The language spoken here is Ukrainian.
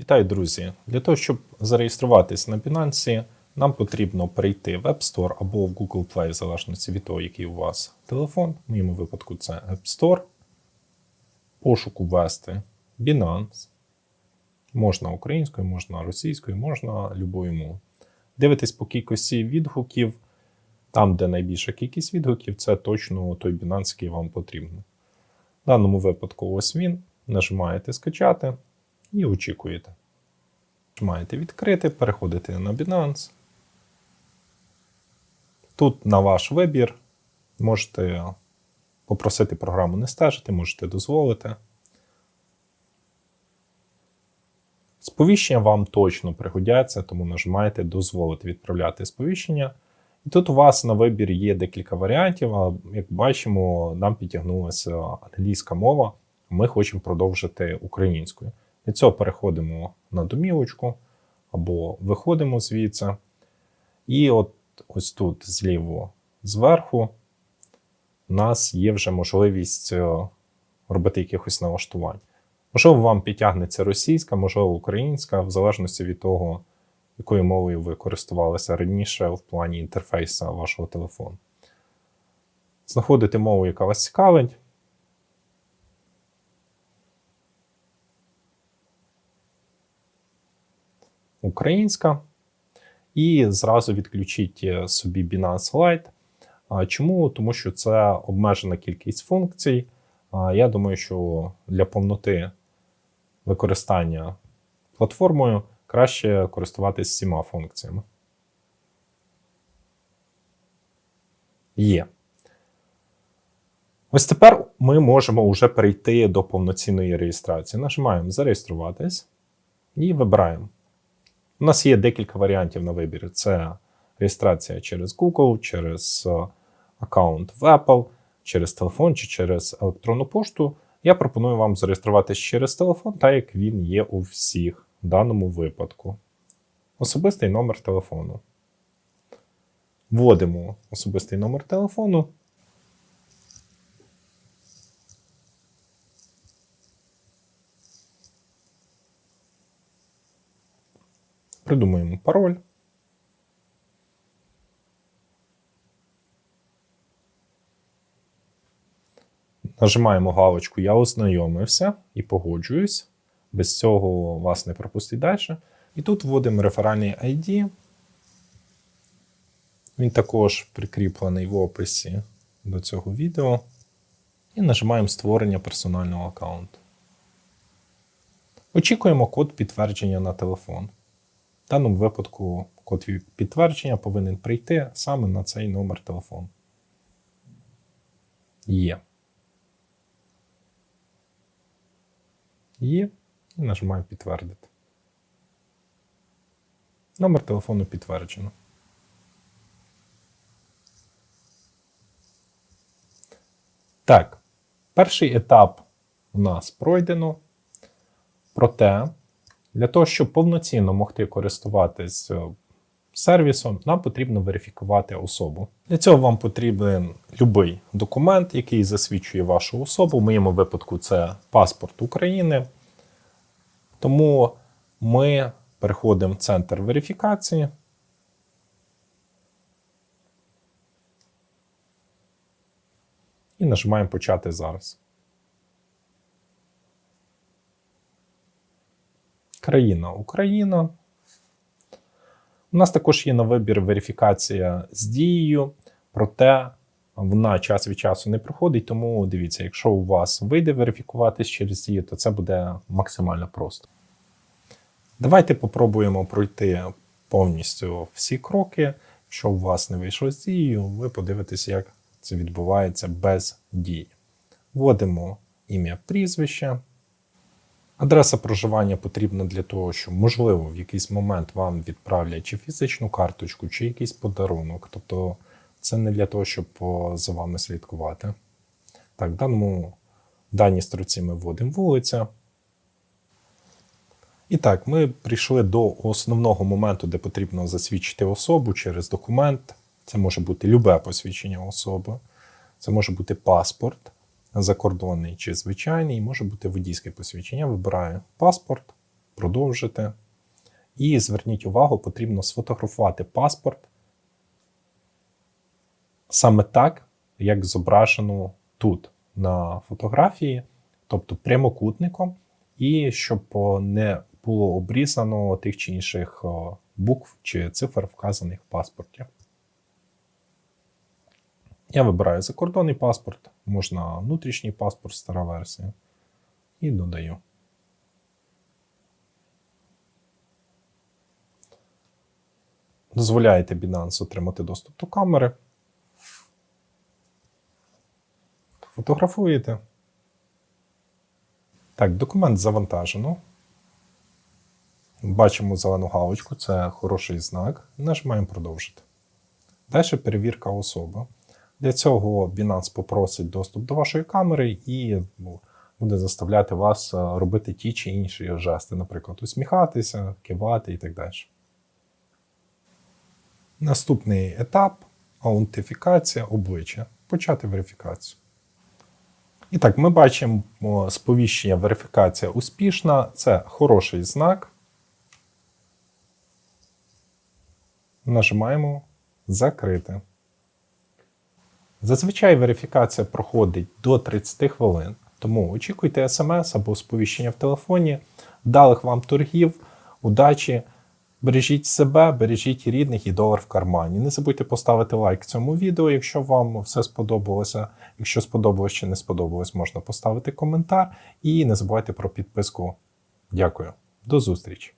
Вітаю, друзі! Для того, щоб зареєструватись на Binance, нам потрібно перейти в App Store або в Google Play, в залежності від того, який у вас телефон. В моєму випадку це App Store. Пошуку ввести Binance. Можна українською, можна російською, можна любою мовою. Дивитесь по кількості відгуків. Там, де найбільша кількість відгуків, це точно той Binance, який вам потрібен. В даному випадку, ось він. Нажимаєте скачати і очікуєте. Маєте відкрити, переходите на Binance. Тут на ваш вибір можете попросити програму не стежити, можете дозволити. Сповіщення вам точно пригодяться, тому нажимаєте дозволити відправляти сповіщення. І тут у вас на вибір є декілька варіантів, а як бачимо, нам підтягнулася англійська мова. Ми хочемо продовжити українською. Для цього переходимо на домівочку або виходимо звідси. І от ось тут зліво зверху у нас є вже можливість е, робити якихось налаштувань. Можливо, вам підтягнеться російська, можливо, українська, в залежності від того, якою мовою ви користувалися раніше в плані інтерфейсу вашого телефону. Знаходите мову, яка вас цікавить. Українська. І зразу відключіть е, собі Binance Lite. Чому? Тому що це обмежена кількість функцій. Я думаю, що для повноти використання платформою краще користуватися всіма функціями. Є. Ось тепер ми можемо вже перейти до повноцінної реєстрації. Нажимаємо Зареєструватись і вибираємо. У нас є декілька варіантів на вибір: це реєстрація через Google, через е, аккаунт в Apple, через телефон чи через електронну пошту. Я пропоную вам зареєструватися через телефон, так як він є у всіх в даному випадку. Особистий номер телефону. Вводимо особистий номер телефону. Придумуємо пароль. Нажимаємо галочку Я ознайомився і погоджуюсь. Без цього вас не пропустить далі. І тут вводимо реферальний ID. Він також прикріплений в описі до цього відео. І нажимаємо Створення персонального аккаунту. Очікуємо код підтвердження на телефон. В даному випадку код підтвердження повинен прийти саме на цей номер телефону. Є. Є. І нажимаємо підтвердити. Номер телефону підтверджено. Так, перший етап у нас пройдено. Проте, для того, щоб повноцінно могти користуватись е, сервісом, нам потрібно верифікувати особу. Для цього вам потрібен будь-який документ, який засвідчує вашу особу. В моєму випадку це паспорт України. Тому ми переходимо в центр верифікації. І нажимаємо Почати зараз. Країна Україна. У нас також є на вибір верифікація з дією, проте вона час від часу не проходить. Тому дивіться, якщо у вас вийде верифікуватись через дію, то це буде максимально просто. Давайте попробуємо пройти повністю всі кроки. Якщо у вас не вийшло з дією, ви подивитесь, як це відбувається без дії. Вводимо ім'я прізвище. Адреса проживання потрібна для того, що, можливо, в якийсь момент вам відправлять чи фізичну карточку, чи якийсь подарунок. Тобто це не для того, щоб за вами слідкувати. Так, в даному даній строці ми вводимо вулиця. І так, ми прийшли до основного моменту, де потрібно засвідчити особу через документ. Це може бути любе посвідчення особи, це може бути паспорт закордонний чи звичайний, може бути водійське посвідчення. Я вибираю паспорт. продовжити. І зверніть увагу, потрібно сфотографувати паспорт саме так, як зображено тут на фотографії, тобто прямокутником, і щоб не було обрізано тих чи інших букв чи цифр, вказаних в паспорті. Я вибираю закордонний паспорт, можна внутрішній паспорт, стара версія, і додаю. Дозволяєте Binance отримати доступ до камери. Фотографуєте. Так, документ завантажено. Бачимо зелену галочку, це хороший знак. Нажимаємо продовжити. Далі перевірка особи. Для цього Binance попросить доступ до вашої камери і ну, буде заставляти вас е, робити ті чи інші жести, наприклад, усміхатися, кивати і так далі. Наступний етап аутентифікація обличчя. Почати верифікацію. І так, ми бачимо сповіщення верифікація успішна. Це хороший знак. Нажимаємо Закрити. Зазвичай верифікація проходить до 30 хвилин, тому очікуйте смс або сповіщення в телефоні. Вдалих вам торгів, удачі! Бережіть себе, бережіть рідних і долар в кармані. Не забудьте поставити лайк цьому відео, якщо вам все сподобалося. Якщо сподобалось чи не сподобалось, можна поставити коментар. І не забувайте про підписку. Дякую. До зустрічі!